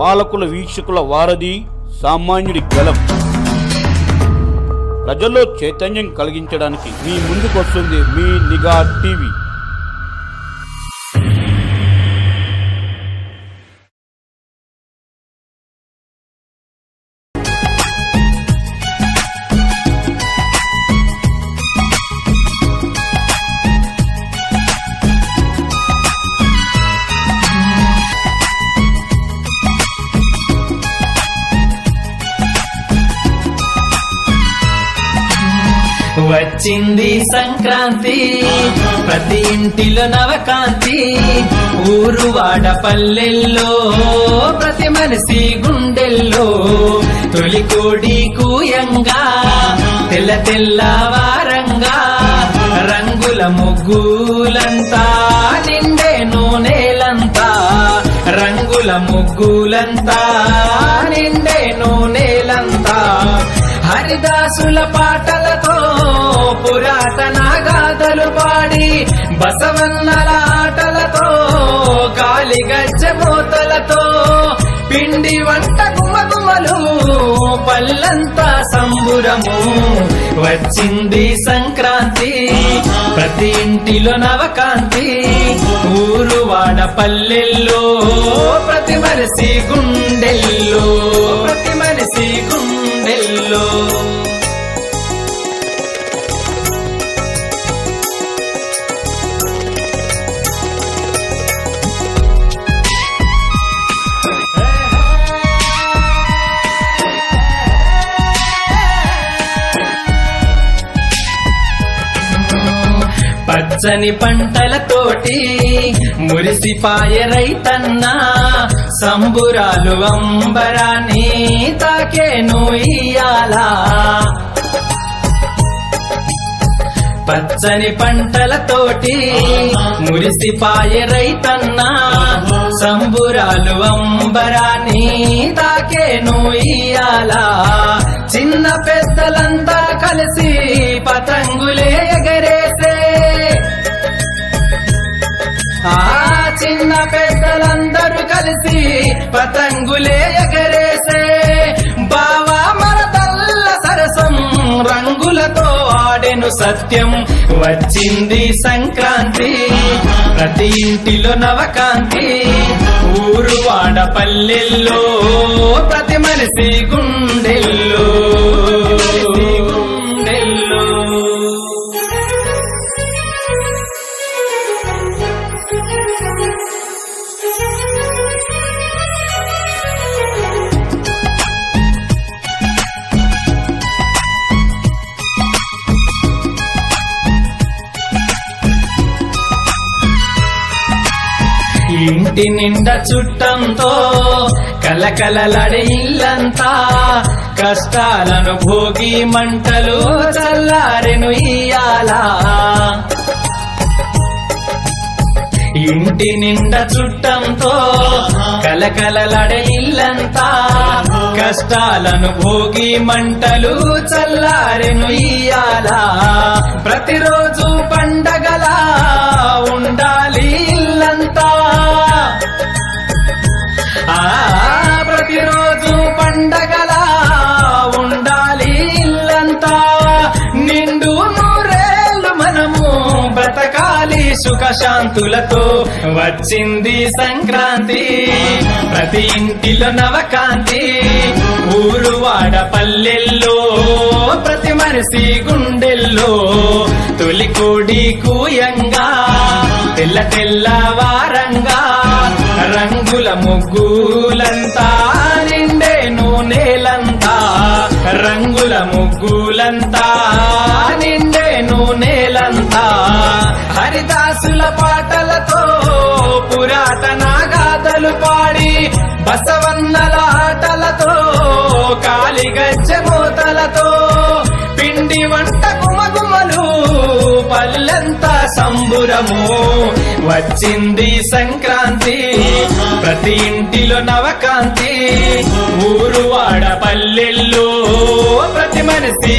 పాలకుల వీక్షకుల వారధి సామాన్యుడి గెలం ప్రజల్లో చైతన్యం కలిగించడానికి మీ ముందుకు వస్తుంది మీ నిఘా టీవీ. వచ్చింది సంక్రాంతి. ప్రతి ఇంటిలో నవకాంతి. ఊరు వాడ పల్లెల్లో ప్రతి మనిషి గుండెల్లో తొలి కోడి కూయంగా తెల్ల తెల్ల వారంగా రంగుల ముగ్గులంతా నిండే నూనెలంతా రంగుల ముగ్గులంతా నిండే నూనెలంతా. హరిదాసుల పాటలతో పురాతన గాథలు పాడి బసవన్నల ఆటలతో గాలి పిండి వంట గుమగుమలు పల్లంతా సంబురము. వచ్చింది సంక్రాంతి ప్రతి ఇంటిలో నవకాంతి ఊరు వాడ పల్లెల్లో పచ్చని పంటలతోటి మురిసిపాయ రైతన్నా సంబురాలు అంబరాన్ని తాకేను ఇయ్యాలా. పచ్చని పంటలతోటి మురిసిపాయ రైతన్నా సంబురాలు అంబరాన్ని తాకేను ఇయ్యాలా. చిన్న పెద్దలంతా కలిసి పతంగులే కలిసి పతంగులే ఎగరేసే. బావా మరదల్ల సరసం రంగులతో ఆడెను సత్యం. వచ్చింది సంక్రాంతి ప్రతి ఇంటిలో నవకాంతి. ఊరు వాడ పల్లెల్లో ప్రతి మనిషి గుండె ఇంటి నిండా చుట్టంతో కలకలలాడే ఇల్లంతా కష్టాలను భోగి మంటలు చల్లారెను ఇయ్యాలా. ఇంటి నిండా చుట్టంతో కలకలలాడే ఇల్లంతా కష్టాలను భోగి మంటలు చల్లారెను ఇయ్యాలా. ప్రతిరోజు పండు శాంతులతో వచ్చింది సంక్రాంతి. ప్రతి ఇంటిలో నవకాంతి. ఊరు వాడ పల్లెల్లో ప్రతి మనిషి గుండెల్లో తొలి కోడి కూయంగా తెల్ల తెల్ల వారంగా రంగుల ముగ్గులంతా నిండే నూనెలంతా రంగుల ముగ్గులంతా పురాతన గాథలు పాడి బసవన్నల ఆటలతో కాలి పిండి వంట గుమగుమలు పల్లెంతా సంబురము. వచ్చింది సంక్రాంతి ప్రతి ఇంటిలో నవకాంతి ఊరు వాడ పల్లెల్లో ప్రతి మనిషి